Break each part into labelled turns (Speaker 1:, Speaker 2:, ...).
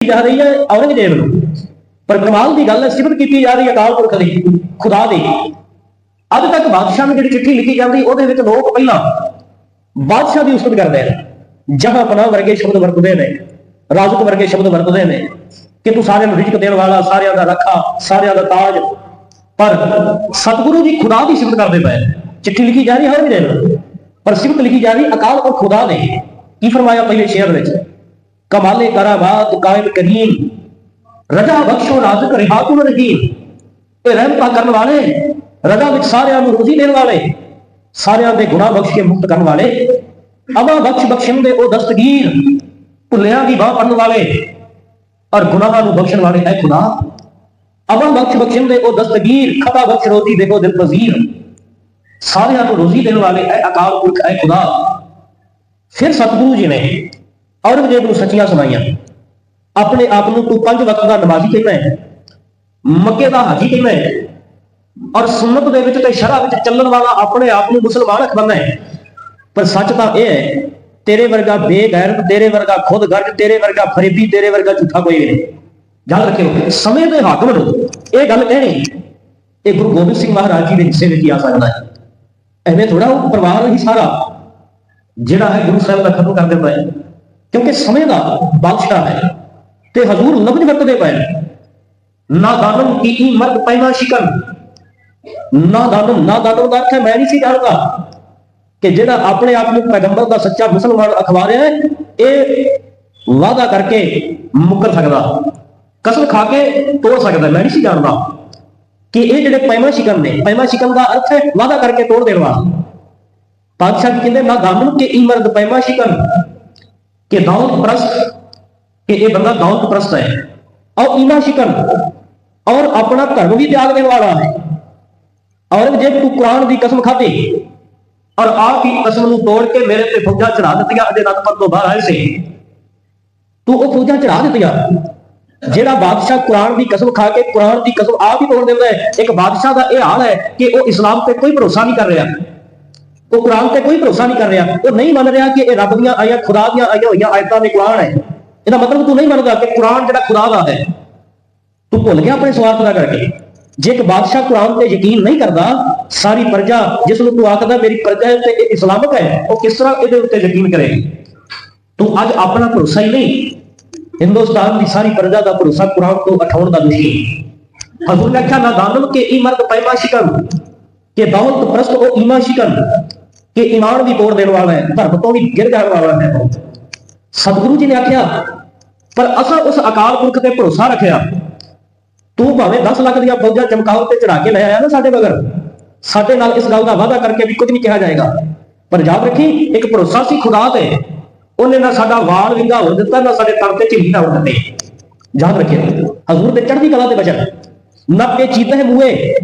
Speaker 1: ਜਾ ਰਹੀ ਹੈ ਔਰੰਗਜ਼ੇਬ ਨੂੰ। ਪਰ ਕਮਾਲ ਦੀ ਗੱਲ ਹੈ ਸਿਫਤ ਕੀਤੀ ਜਾ ਰਹੀ ਹੈ ਅਕਾਲ ਪੁਰਖ ਦੀ, ਖੁਦਾ ਦੀ। ਅੱਜ ਤੱਕ ਬਾਦਸ਼ਾਹ ਨੂੰ ਜਿਹੜੀ ਚਿੱਠੀ ਲਿਖੀ ਜਾਂਦੀ, ਉਹਦੇ ਵਿੱਚ ਲੋਕ ਪਹਿਲਾਂ ਬਾਦਸ਼ਾਹ ਦੀ ਉਸਤਤ ਕਰਦੇ ਨੇ। ਜਹਾਂ ਪਨਾ ਵਰਗੇ ਸ਼ਬਦ ਵਰਤਦੇ ਨੇ ਰਾਜਤ ਵਰਗੇ ਸ਼ਬਦ ਵਰਤਦੇ ਨੇ, ਕਿ ਤੂੰ ਸਾਰਿਆਂ ਨੂੰ ਰਿਜ਼ਕ ਦੇਣ ਵਾਲਾ, ਸਾਰਿਆਂ ਦਾ ਰੱਖਾ, ਸਾਰਿਆਂ ਦਾ ਤਾਜ। ਪਰ ਸਤਿਗੁਰੂ ਜੀ ਖੁਦਾ ਦੀ ਸਿਫਤ ਕਰਦੇ ਪਏ ਚਿੱਠੀ ਲਿਖੀ ਜਾ ਰਹੀ ਹਰ ਵੀ ਦਿਨ। ਪਰ ਸਿਫਤ ਲਿਖੀ ਜਾ ਰਹੀ ਅਕਾਲ ਪੁਰਖ ਖੁਦਾ ਨੇ ਕੀ ਫਰਮਾਇਆ ਪਹਿਲੇ ਸ਼ੇਰ ਵਿੱਚ? ਕਮਾਲੇ ਕਰਾਮਾਤ ਕਾਇਮ ਕਰੀਮ ਰਜਾ ਬਖਸ਼ੋ ਰਾਜ਼ਕ ਰਿਹਾਤੁਲ ਰਹੀਮ ਇਹ ਰਹਿਮਤਾਂ ਕਰਨ ਵਾਲੇ, ਰਜਾ ਵਿੱਚ ਸਾਰਿਆਂ ਨੂੰ ਰੋਜ਼ੀ ਦੇਣ ਵਾਲੇ, ਸਾਰਿਆਂ ਦੇ ਗੁਨਾਹ ਬਖਸ਼ ਕੇ ਮੁਕਤ ਕਰਨ ਵਾਲੇ ਅਮਾ ਬਖਸ਼ ਬਖਸ਼ਣ ਦੇ ਉਹ ਦਸਤਗੀਰ, ਭੁੱਲਿਆਂ ਦੀ ਬਾਹ ਫੜਨ ਵਾਲੇ, ਔਰ ਗੁਨਾਹਾਂ ਨੂੰ ਬਖਸ਼ਣ ਵਾਲੇ ਹੈ ਖੁਦਾ। ਅਮਾ ਬਖਸ਼ ਬਖਸ਼ਣ ਦੇ ਉਹ ਦਸਤਗੀਰ, ਖਤਾ ਬਖਸ਼ ਰੋਜ਼ੀ ਦੇਖੋ ਦਿਲ ਪਜ਼ੀਰ। ਸਾਰਿਆਂ ਨੂੰ ਰੋਜ਼ੀ ਦੇਣ ਵਾਲੇ ਹੈ ਅਕਾਲ ਪੁਰਖ ਹੈ ਖੁਦਾ। ਫਿਰ ਸਤਿਗੁਰੂ ਜੀ ਨੇ ਔਰੰਗਜ਼ੇਬ ਨੂੰ ਸੱਚੀਆਂ ਸੁਣਾਈਆਂ। ਆਪਣੇ ਆਪ ਨੂੰ ਤੂੰ ਪੰਜ ਵਕਤ ਦਾ ਨਮਾਜ਼ੀ ਕਹਿੰਦਾ ਹੈ, ਮੱਕੇ ਦਾ ਹਾਜੀ ਕਹਿੰਦਾ ਹੈ, ਔਰ ਸੁਨਨਤ ਦੇ ਵਿੱਚ ਤੇ ਸ਼ਰਅ ਵਿੱਚ ਚੱਲਣ ਵਾਲਾ ਆਪਣੇ ਆਪ ਨੂੰ ਮੁਸਲਮਾਨ ਅਖਵਾਉਂਦਾ ਹੈ। ਪਰ ਸੱਚ ਤਾਂ ਇਹ ਹੈ, ਤੇਰੇ ਵਰਗਾ ਬੇਗੈਰਤ ਤੇਰੇ ਵਰਗਾ ਖੁਦ ਗਰਜ, ਤੇਰੇ ਵਰਗਾ ਫਰੇਬੀ, ਤੇਰੇ ਵਰਗਾ ਝੂਠਾ ਕੋਈ ਨਹੀਂ। ਯਾਦ ਰੱਖਿਓ, ਸਮੇਂ ਦੇ ਹਾਕਮ ਨੂੰ ਇਹ ਗੱਲ ਕਹਿਣੀ, ਇਹ ਗੁਰੂ ਗੋਬਿੰਦ ਸਿੰਘ ਮਹਾਰਾਜ ਜੀ ਦੇ ਹਿੱਸੇ ਵਿੱਚ ਹੀ ਆ ਸਕਦਾ ਹੈ। ਐਵੇਂ ਥੋੜਾ ਉਹ ਪਰਿਵਾਰ ਹੀ ਸਾਰਾ, ਜਿਹੜਾ ਹੈ ਗੁਰੂ ਸਾਹਿਬ ਦਾ ਖਤਮ ਕਰ ਦਿੰਦਾ ਹੈ। ਕਿਉਂਕਿ ਸਮੇਂ ਦਾ ਬਾਦਸ਼ਾਹ ਹੈ ਤੇ ਹਜ਼ੂਰ ਲਫ਼ਜ਼ ਵਰਤਦੇ ਪਏ ਨਾ। ਦਾਨਮ ਕੀ ਕੀ ਮਰਦ ਪੈਨਾ ਸ਼ਿਕਨ ਨਾ ਦਾਨਮ ਨਾ ਦਾਨਮ ਦਾ ਅਰਥ ਹੈ, ਮੈਂ ਨਹੀਂ ਸੀ ਜਾਣਦਾ ਕਿ ਜਿਹੜਾ ਆਪਣੇ ਆਪ ਨੂੰ ਪੈਗੰਬਰ ਦਾ ਸੱਚਾ ਮੁਸਲਮਾਨ ਅਖਵਾ ਹੈ, ਇਹ ਵਾਅਦਾ ਕਰਕੇ ਮੁੱਕਰ ਸਕਦਾ। ਕਸਮ ਖਾ ਕੇ ਤੋੜ ਸਕਦਾ, ਮੈਂ ਨਹੀਂ ਸੀ ਜਾਣਦਾ ਕਿ ਇਹ ਜਿਹੜੇ ਪੈਮਾ ਸ਼ਿਕਨ ਨੇ ਪੈਮਾ ਸ਼ਿਕਨ ਦਾ ਅਰਥ ਹੈ ਵਾਅਦਾ ਕਰਕੇ ਤੋੜ ਦੇਣ ਵਾਲਾ। ਪਾਤਸ਼ਾਹ ਜੀ ਕਹਿੰਦੇ, ਨਾ ਦਾਮਨ ਕੇ ਇਮਰਦ ਪੈਮਾ ਸ਼ਿਕਨ ਕਿ ਦੌਲਤ ਪ੍ਰਸਤ ਕਿ ਇਹ ਬੰਦਾ ਦੌਲਤ ਪ੍ਰਸਤ ਹੈ। ਔਰ ਈਮਾ ਸ਼ਿਕਨ ਔਰ ਆਪਣਾ ਧਰਮ ਵੀ ਤਿਆਗ ਦੇਣ ਵਾਲਾ ਹੈ। ਔਰੰਗਜ਼ੇਬ ਤੂੰ ਕੁਰਾਨ ਦੀ ਕਸਮ ਖਾਧੀ। ਔਰ ਆਪ ਹੀ ਕਸਮ ਨੂੰ ਤੋੜ ਕੇ ਮੇਰੇ ਤੇ ਫੌਜਾਂ ਚੜਾ ਦਿੱਤੀਆਂ ਅਜੇ ਨਤਪਤ ਤੋਂ ਬਾਹਰ ਆਏ ਸੀ। ਤੂੰ ਉਹ ਫੌਜਾਂ ਚੜਾ ਦਿੱਤੀਆਂ, ਜਿਹੜਾ ਬਾਦਸ਼ਾਹ ਕੁਰਾਨ ਦੀ ਕਸਮ ਖਾ ਕੇ, ਕੁਰਾਨ ਦੀ ਕਸਮ ਆਪ ਹੀ ਤੋੜ ਦਿੰਦਾ ਹੈ। ਇੱਕ ਬਾਦਸ਼ਾਹ ਦਾ ਇਹ ਹਾਲ ਹੈ ਕਿ ਉਹ ਇਸਲਾਮ ਤੇ ਕੋਈ ਭਰੋਸਾ ਨਹੀਂ ਕਰ ਰਿਹਾ। ਉਹ ਕੁਰਾਨ ਤੇ ਕੋਈ ਭਰੋਸਾ ਨਹੀਂ ਕਰ ਰਿਹਾ। ਉਹ ਨਹੀਂ ਮੰਨ ਰਿਹਾ ਕਿ ਇਹ ਰੱਬ ਦੀਆਂ ਆਇਆ, ਖੁਦਾ ਦੀਆਂ ਆਈਆਂ ਹੋਈਆਂ ਆਇਤਾਂ ਦੇ ਕੁਰਾਨ ਹੈ। ਇਹਦਾ ਮਤਲਬ ਤੂੰ ਨਹੀਂ ਮੰਨਦਾ ਕਿ ਕੁਰਾਨ ਜਿਹੜਾ ਖੁਦਾ ਦਾ ਹੈ। ਤੂੰ ਭੁੱਲ ਗਿਆ ਆਪਣੇ ਸਵਾਰਥ ਦਾ ਕਰਕੇ। ਜੇ ਇੱਕ ਬਾਦਸ਼ਾਹ ਕੁਰਾਨ ਤੇ ਯਕੀਨ ਨਹੀਂ ਕਰਦਾ, ਸਾਰੀ ਪ੍ਰਜਾ ਜਿਸ ਨੂੰ ਤੂੰ ਆਖਦਾ ਮੇਰੀ ਪ੍ਰਜਾ ਹੈ ਤੇ ਇਹ ਇਸਲਾਮਕ ਹੈ, ਉਹ ਕਿਸ ਤਰ੍ਹਾਂ ਇਹਦੇ ਉੱਤੇ ਯਕੀਨ ਕਰੇਗੀ? ਤੂੰ ਅੱਜ ਆਪਣਾ ਭਰੋਸਾ ਹੀ ਨਹੀਂ। ਹਿੰਦੁਸਤਾਨ ਦੀ ਸਾਰੀ ਪ੍ਰਜਾ ਦਾ ਭਰੋਸਾ ਕੁਰਾਨ ਤੋਂ ਉਠਾਉਣ ਦਾ ਦੁਸ਼ੀ ਹਜ਼ੂਰ ਨੇ ਆਖਿਆ ਨਾ ਦਾਨਮ ਕੇ ਇਮਰਤ ਪੈਮਾ ਸ਼ਿਕਨ ਕਿ ਦੌਲਤ ਪ੍ਰਸਤ ਉਹ ਈਮਾ ਸ਼ਿਕਨ ਕਿ ਈਮਾਨ ਵੀ ਤੋੜ ਦੇਣ ਵਾਲਾ ਹੈ, ਧਰਮ ਤੋਂ ਵੀ ਗਿਰ ਜਾਣ ਵਾਲਾ ਹੈ ਸਤਿਗੁਰੂ ਜੀ ਨੇ ਆਖਿਆ, ਪਰ ਅਸਾਂ ਉਸ ਅਕਾਲ ਪੁਰਖ ਤੇ ਭਰੋਸਾ ਰੱਖਿਆ। ਤੂੰ ਭਾਵੇਂ 10 ਲੱਖ ਦੀਆਂ ਫੌਜਾਂ ਚਮਕਾਉ ਤੇ ਚੜਾ ਕੇ ਲੈ ਆਇਆ ਨਾ ਸਾਡੇ ਮਗਰ, ਸਾਡੇ ਨਾਲ ਇਸ ਗੱਲ ਦਾ ਵਾਅਦਾ ਕਰਕੇ ਵੀ ਕੁਝ ਨਹੀਂ ਕਿਹਾ ਜਾਏਗਾ। ਪਰ ਯਾਦ ਰੱਖੀ, ਇੱਕ ਭਰੋਸਾ ਸੀ ਖੁਦਾ ਤੇ, ਉਹਨੇ ਨਾ ਸਾਡਾ ਵਾਲ ਵਿੰਗਾ ਹੋ ਦਿੱਤਾ, ਨਾ ਸਾਡੇ ਤਰ ਤੇ ਝਿੱਲੀ ਨਾ ਹੋ ਦਿੱਤੇ। ਯਾਦ ਰੱਖਿਓ, ਹਜ਼ੂਰ ਦੇ ਚੜ੍ਹਦੀ ਕਲਾ ਤੇ ਬਚਨ ਨਾ ਪੇ ਚੀਤੇ ਮੂਏ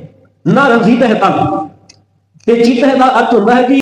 Speaker 1: ਨਾ ਰੰਜ਼ੀਤ ਹੈ ਤਨ। ਤੇ ਚੀਤੇ ਦਾ ਅਰਥ ਹੁੰਦਾ ਹੈ ਕਿ